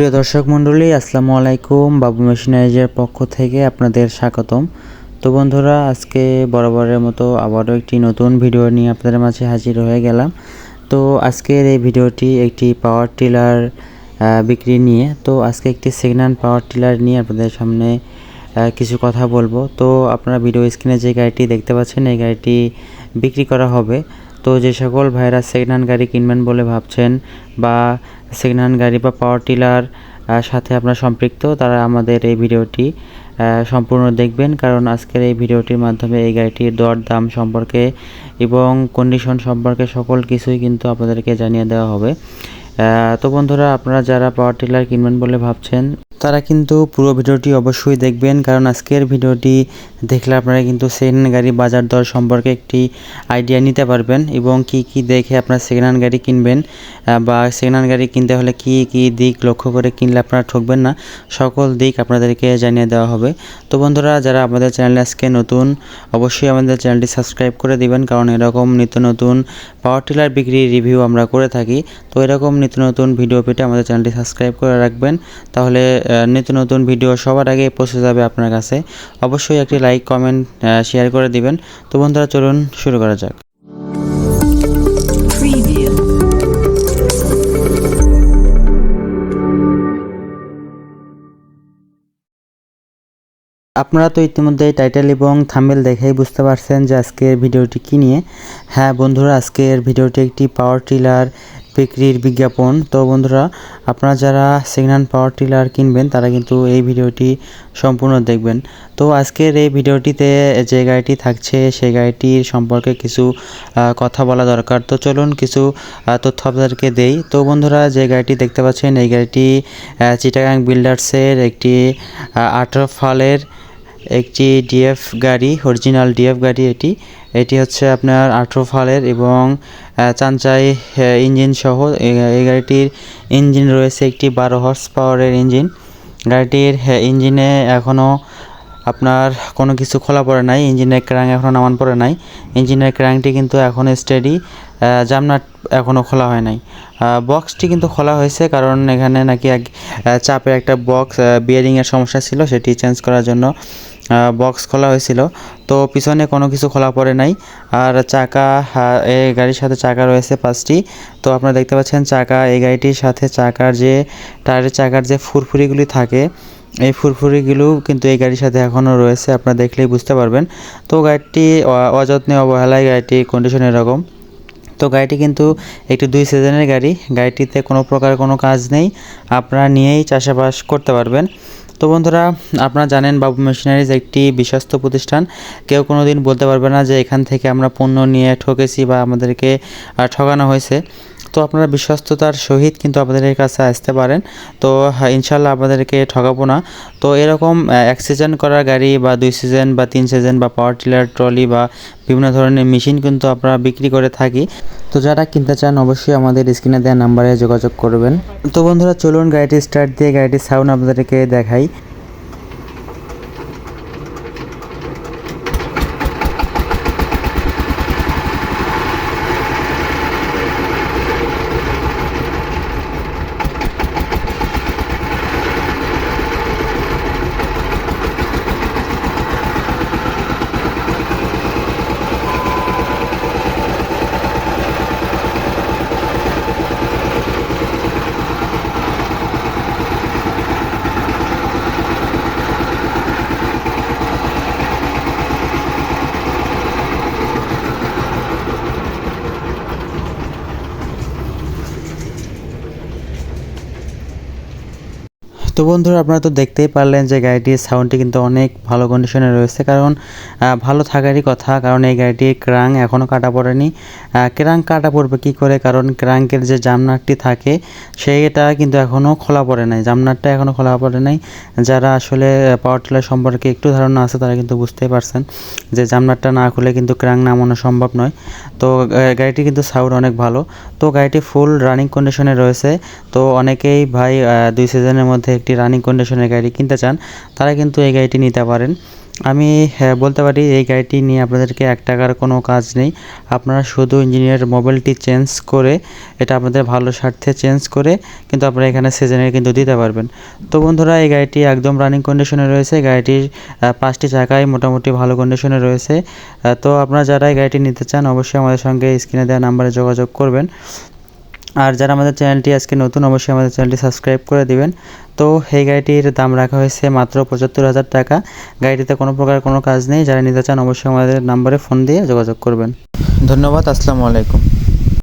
প্রিয় দর্শক মণ্ডলী, আসসালামু আলাইকুম। বাবু মেশিনারিজের পক্ষ থেকে আপনাদের স্বাগতম। তো বন্ধুরা, আজকে বরাবরের মতো আবারও একটি নতুন ভিডিও নিয়ে আপনাদের মাঝে হাজির হয়ে গেলাম। তো আজকের এই ভিডিওটি একটি পাওয়ার টিলার বিক্রি নিয়ে। তো আজকে একটি সেকেন্ড পাওয়ার টিলার নিয়ে আপনাদের সামনে কিছু কথা বলব। তো আপনারা ভিডিও স্ক্রিনে যে গাড়িটি দেখতে পাচ্ছেন, এই গাড়িটি বিক্রি করা হবে। তো যে সকল ভাইরা সেকেন্ড হ্যান্ড গাড়ি কিনবেন বলে ভাবছেন বা সেকেন্ড হ্যান্ড গাড়ি বা পাওয়ার টিলার সাথে আপনারা সম্পৃক্ত, তারা আমাদের এই ভিডিওটি সম্পূর্ণ দেখবেন। কারণ আজকের এই ভিডিওটির মাধ্যমে এই গাড়িটির দর দাম সম্পর্কে এবং কন্ডিশন সম্পর্কে সকল কিছুই কিন্তু আপনাদেরকে জানিয়ে দেওয়া হবে। তো বন্ধুরা, আপনারা যারা পাওয়ার টিলার কিনবেন বলে ভাবছেন তারা কিন্তু পুরো ভিডিওটি অবশ্যই দেখবেন, কারণ আজকের ভিডিওটি দেখলে আপনারা কিন্তু সেকেন্ড হ্যান্ড গাড়ি বাজার দর সম্পর্কে একটি আইডিয়া নিতে পারবেন এবং কি কি দেখে আপনারা সেকেন্ড হ্যান্ড গাড়ি কিনবেন বা সেকেন্ড হ্যান্ড গাড়ি কিনতে হলে কি কি দিক লক্ষ্য করে কিনলে আপনারা ঠকবেন না, সকল দিক আপনাদেরকে জানিয়ে দেওয়া হবে। তো বন্ধুরা, যারা আমাদের চ্যানেলে আজকে নতুন, অবশ্যই আমাদের চ্যানেলটি সাবস্ক্রাইব করে দিবেন, কারণ এরকম নিত্য নতুন পাওয়ার টিলার বিক্রি রিভিউ আমরা করে থাকি। তো এরকম নিত্য নতুন ভিডিও পেতে আমাদের চ্যানেলটি সাবস্ক্রাইব করে রাখবেন, তাহলে নিত্য নতুন ভিডিও সবার আগে পৌঁছে যাবে আপনার কাছে। অবশ্যই একটি লাইক কমেন্ট শেয়ার করে দিবেন। তো বন্ধুরা চলুন শুরু করা যাক. আপনারা তো ইতিমধ্যে টাইটেল এবং থাম্বেল দেখেই বুঝতে পারছেন যে আজকের ভিডিওটি কী নিয়ে। হ্যাঁ বন্ধুরা আজকের ভিডিওটি একটি পাওয়ার টিলার বিক্রির বিজ্ঞাপন। তো বন্ধুরা, আপনারা যারা সেকেন্ড হ্যান্ড পাওয়ার টিলার কিনবেন, তারা কিন্তু এই ভিডিওটি সম্পূর্ণ দেখবেন। তো আজকের এই ভিডিওটিতে যে গাড়িটি থাকছে, সেই গাড়িটির সম্পর্কে কিছু কথা বলা দরকার। তো চলুন কিছু তথ্য আপনাদেরকে দেই। তো বন্ধুরা, যে গাড়িটি দেখতে পাচ্ছেন, এই গাড়িটি চিটাগাং বিল্ডার্সের একটি আঠারো ফালের একটি ডিএফ গাড়ি অরিজিনাল ডিএফ গাড়ি এটি। এটি হচ্ছে আপনার আঠেরো ফালের এবং চাঞ্চাই ইঞ্জিন সহ এই- গাড়িটির ইঞ্জিন রয়েছে একটি বারো হর্স পাওয়ারের ইঞ্জিন গাড়িটির ইঞ্জিনে এখনও আপনার কোনো কিছু খোলা পড়ে নাই ইঞ্জিনের ক্রাং এখনও নামান পড়ে নাই। ইঞ্জিনের ক্রাংটি কিন্তু এখনও স্টেডি জামনাট এখনও খোলা হয় নাই। বক্সটি কিন্তু খোলা হয়েছে কারণ এখানে নাকি এক চাপের একটা বক্স বিয়ারিংয়ের সমস্যা ছিল, সেটি চেঞ্জ করার জন্য। বক্স খোলা হয়েছিল। তো পিছনে কোনো কিছু খোলা পড়ে নাই। আর চাকা এই গাড়ির সাথে চাকা রয়েছে পাঁচটি। তো আপনারা দেখতে পাচ্ছেন চাকা, এই গাড়িটির সাথে চাকার যে, টায়ারের চাকার যে ফুরফুরিগুলি থাকে, এই ফুরফুরিগুলো কিন্তু এই গাড়ির সাথে এখনও রয়েছে। আপনারা দেখলেই বুঝতে পারবেন। তো গাড়িটি অযত্নে অবহেলায় গাড়িটির কন্ডিশন এরকম। তো গাড়িটি কিন্তু একটি দুই সিজনের গাড়ি। গাড়িটিতে কোনো প্রকার কোনো কাজ নেই। আপনারা নিয়েই চাষাবাস করতে পারবেন। তো বন্ধুরা, আপনারা জানেন বাবু মেশিনারিজ একটি বিশ্বস্ত প্রতিষ্ঠান। কেউ কোনো দিন বলতে পারবে না যে এখান থেকে আমরা পণ্য নিয়ে ঠকেছি বা আমাদেরকে ঠকানো হয়েছে। তো আপনারা বিশ্বস্ততার সহিত কিন্তু আপনাদের কাছে আসতে পারেন। তো ইনশাল্লাহ আপনাদেরকে ঠকাবো না। তো এরকম এক সিজন করা গাড়ি বা দুই সিজন বা তিন সিজন বা পাওয়ার টিলার ট্রলি বা বিভিন্ন ধরনের মেশিন কিন্তু আপনারা বিক্রি করে থাকি। তো যারা কিনতে চান অবশ্যই আমাদের স্ক্রিনে দেওয়া নাম্বারে যোগাযোগ করবেন। তো বন্ধুরা, চলুন গাড়িটি স্টার্ট দিয়ে গাড়িটির সাউন্ড আপনাদেরকে দেখাই। তো বন্ধুরা, আপনারা তো দেখতেই পারলেন যে গাড়িটির সাউন্ডটি কিন্তু অনেক ভালো কন্ডিশনে রয়েছে। কারণ ভালো থাকারই কথা, কারণ এই গাড়িটির ক্রাং এখনও কাটা পড়েনি। ক্রাং কাটা পড়বে কি করে? কারণ ক্রাঙ্কের যে জামনাটটি থাকে, সেইটা কিন্তু এখনও খোলা পড়ে নাই। জামনাটটা এখনও খোলা পড়ে নাই। যারা আসলে পাওয়ার টিলার সম্পর্কে একটু ধারণা আছে, তারা কিন্তু বুঝতেই পারছেন যে জামনাটটা না খুলে কিন্তু ক্রাং নামানো সম্ভব নয়। তো গাড়িটি কিন্তু সাউন্ড অনেক ভালো। তো গাড়িটি ফুল রানিং কন্ডিশনে রয়েছে। তো অনেকেই ভাই দুই সিজনের মধ্যে একটি রানিং কন্ডিশনের গাড়ি কিনতে চান, তারা কিন্তু এই গাড়িটি নিতে পারেন। আমি হ্যাঁ বলতে পারি এই গাড়িটি নিয়ে আপনাদেরকে এক টাকার কোনো কাজ নেই। আপনারা শুধু ইঞ্জিনিয়ার মোবাইলটি চেঞ্জ করে, এটা আপনাদের ভালো স্বার্থে চেঞ্জ করে কিন্তু আপনারা এখানে সিজনে কিন্তু দিতে পারবেন। তো বন্ধুরা, এই গাড়িটি একদম রানিং কন্ডিশনে রয়েছে। গাড়িটির পাঁচটি চাকাই মোটামুটি ভালো কন্ডিশনে রয়েছে। তো আপনারা যারা এই গাড়িটি নিতে চান, অবশ্যই আমাদের সঙ্গে স্ক্রিনে দেওয়া নাম্বারে যোগাযোগ করবেন। আর যারা আমাদের চ্যানেলটি আজকে নতুন, অবশ্যই আমাদের চ্যানেলটি সাবস্ক্রাইব করে দিবেন। তো এই গাড়িটির দাম রাখা হয়েছে মাত্র পঁচাত্তর হাজার টাকা। গাড়িটিতে কোনো প্রকার কোনো কাজ নেই। যারা নিতে চান, অবশ্যই আমাদের নাম্বারে ফোন দিয়ে যোগাযোগ করবেন। ধন্যবাদ, আসসালামু আলাইকুম।